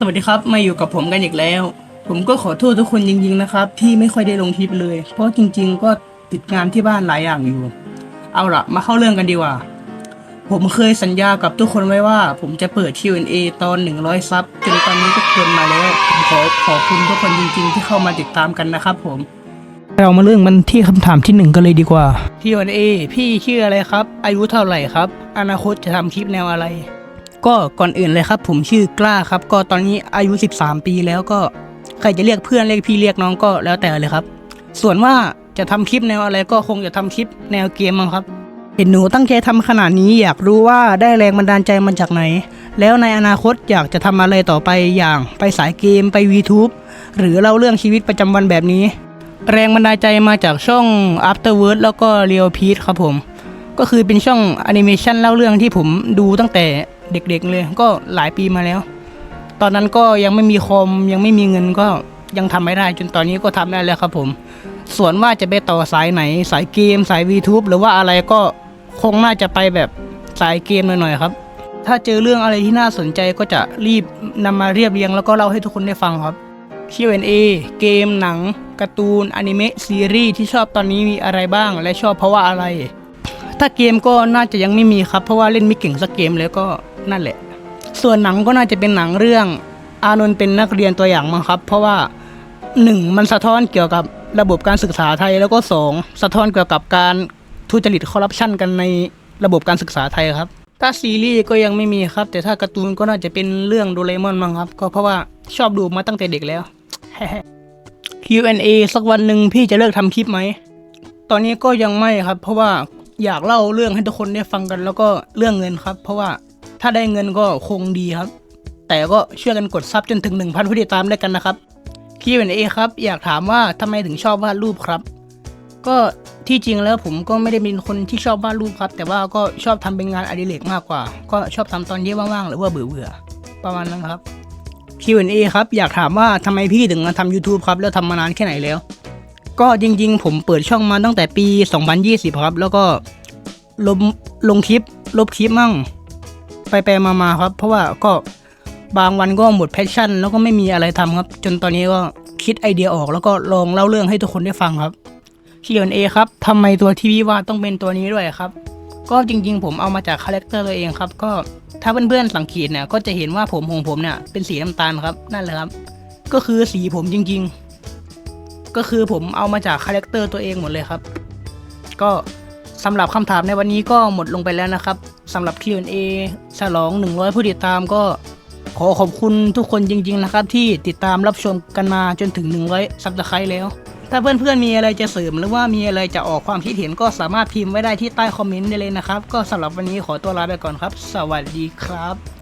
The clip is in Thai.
สวัสดีครับ มาอยู่กับผมกันอีกแล้ว ผมก็ขอโทษทุกคนจริง ๆ นะครับ ที่ไม่ค่อยได้ลงคลิปเลย เพราะจริง ๆ ก็ติดงานที่บ้านหลายอย่างอยู่ เอาละมาเข้าเรื่องกันดีกว่า ผมเคยสัญญากับทุกคนไว้ว่า ผมจะเปิด Q&A ตอน 100 ซับจนตอนนี้ก็เกินมาแล้วผมขอขอบคุณทุกคนจริง ๆ ที่เข้ามาติดตามกันนะครับผม เรามาเรื่องมันที่คำถามที่หนึ่งกันเลยดีกว่า Q&A พี่ชื่ออะไรครับ อายุเท่าไหร่ครับ อนาคตจะทำคลิปแนวอะไร ก็ก่อนอื่นเลยครับ ผมชื่อกล้าครับ ก็ตอนนี้อายุ 13 ปีแล้วก็ใครจะเรียกเพื่อนเรียกพี่เรียกน้องก็แล้วแต่เลยครับ ส่วนว่าจะทำคลิปแนวอะไรก็คงจะทำคลิปแนวเกมมั้งครับ เห็นหนูตั้งใจทำขนาดนี้อยากรู้ว่าได้แรงบันดาลใจมาจากไหน แล้วในอนาคตอยากจะทำอะไรต่อไปอย่างไปสายเกมไป VTube หรือเล่าเรื่องชีวิตประจำวันแบบนี้ แรงบันดาลใจมาจากช่อง Afterword แล้วก็ Real p e a c e ครับผม ก็คือเป็นช่องแอนิเมชันเล่าเรื่องที่ผมดูตั้งแต่ เด็กๆเลย ก็หลายปีมาแล้ว ตอนนั้นก็ยังไม่มีคอมยังไม่มีเงินก็ยังทำไม่ได้ จนตอนนี้ก็ทำได้แล้วครับผม ส่วนว่าจะไปต่อสายไหน สายเกม สาย VTube หรือว่าอะไรก็คงน่าจะไปแบบสายเกมหน่อยๆครับ ถ้าเจอเรื่องอะไรที่น่าสนใจก็จะรีบนำมาเรียบเรียงแล้วก็เล่าให้ทุกคนได้ฟังครับ Q&A เกมหนังการ์ตูนอนิเมะซีรีส์ที่ชอบตอนนี้มีอะไรบ้าง และชอบเพราะว่าอะไร ถ้าเกมก็น่าจะยังไม่มีครับ เพราะว่าเล่นไม่เก่งสักเกมแล้วก็ นั่นแหละ ส่วนหนังก็น่าจะเป็นหนังเรื่อง อานนท์เป็นนักเรียนตัวอย่างมั้งครับ เพราะว่าหนึ่งมันสะท้อนเกี่ยวกับระบบการศึกษาไทยแล้วก็สองสะท้อนเกี่ยวกับการทุจริตคอร์รัปชันกันในระบบการศึกษาไทยครับ ถ้าซีรีส์ก็ยังไม่มีครับ แต่ถ้าการ์ตูนก็น่าจะเป็นเรื่องโดเรมอนมั้งครับ ก็เพราะว่าชอบดูมาตั้งแต่เด็กแล้ว Q&A สักวันหนึ่งพี่จะเลิกทำคลิปไหม ตอนนี้ก็ยังไม่ครับ เพราะว่าอยากเล่าเรื่องให้ทุกคนได้ฟังกัน แล้วก็เรื่องเงินครับ เพราะว่า ถ้าได้เงินก็คงดีครับ แต่ก็ช่วยกันกดซับจนถึง 1,000ผู้ติดตามได้กันนะครับ Q&A ครับ อยากถามว่าทำไมถึงชอบวาดรูปครับ ก็ที่จริงแล้วผมก็ไม่ได้เป็นคนที่ชอบวาดรูปครับ แต่ว่าก็ชอบทำเป็นงานอดิเรกมากกว่า ก็ชอบทำตอนเย็นว่างๆหรือว่าเบื่อๆประมาณนั้นครับ Q&A ครับอยากถามว่าทำไมพี่ถึงมาทำ YouTube ครับ แล้วทำมานานแค่ไหนแล้ว ก็จริง ๆ ผมเปิดช่องมาตั้งแต่ปี 2020 ครับ แล้วก็ลบลงคลิป ลบคลิปมั่ง ไปไปๆมาครับ เพราะว่าก็บางวันก็หมดแพชชั่น แล้วก็ไม่มีอะไรทำครับ จนตอนนี้ก็คิดไอเดียออก แล้วก็ลองเล่าเรื่องให้ทุกคนได้ฟังครับ Q&A ครับทำไมตัวที่พี่วาดต้องเป็นตัวนี้ด้วยครับ ก็จริง ๆ ผมเอามาจากคาแรคเตอร์ตัวเองครับ ก็ถ้าเพื่อนๆสังเกตเนี่ยก็จะเห็นว่าผมของผมเนี่ยเป็นสีน้ำตาลครับนั่นแหละครับ ก็คือสีผมจริง ๆ ก็คือผมเอามาจากคาแรคเตอร์ตัวเองหมดเลยครับ ก็สำหรับคำถามในวันนี้ก็หมดลงไปแล้วนะครับ สำหรับ Q&A ฉลอง 100 ผู้ติดตามก็ขอขอบคุณทุกคนจริง ๆ นะครับ ที่ติดตามรับชมกันมาจนถึง 100ซับสไครต์แล้ว ถ้าเพื่อนๆมีอะไรจะเสริมหรือว่ามีอะไรจะออกความคิดเห็นก็สามารถพิมพ์ไว้ได้ที่ใต้คอมเมนต์ได้เลยนะครับ ก็สำหรับวันนี้ขอตัวลาไปก่อนครับ สวัสดีครับ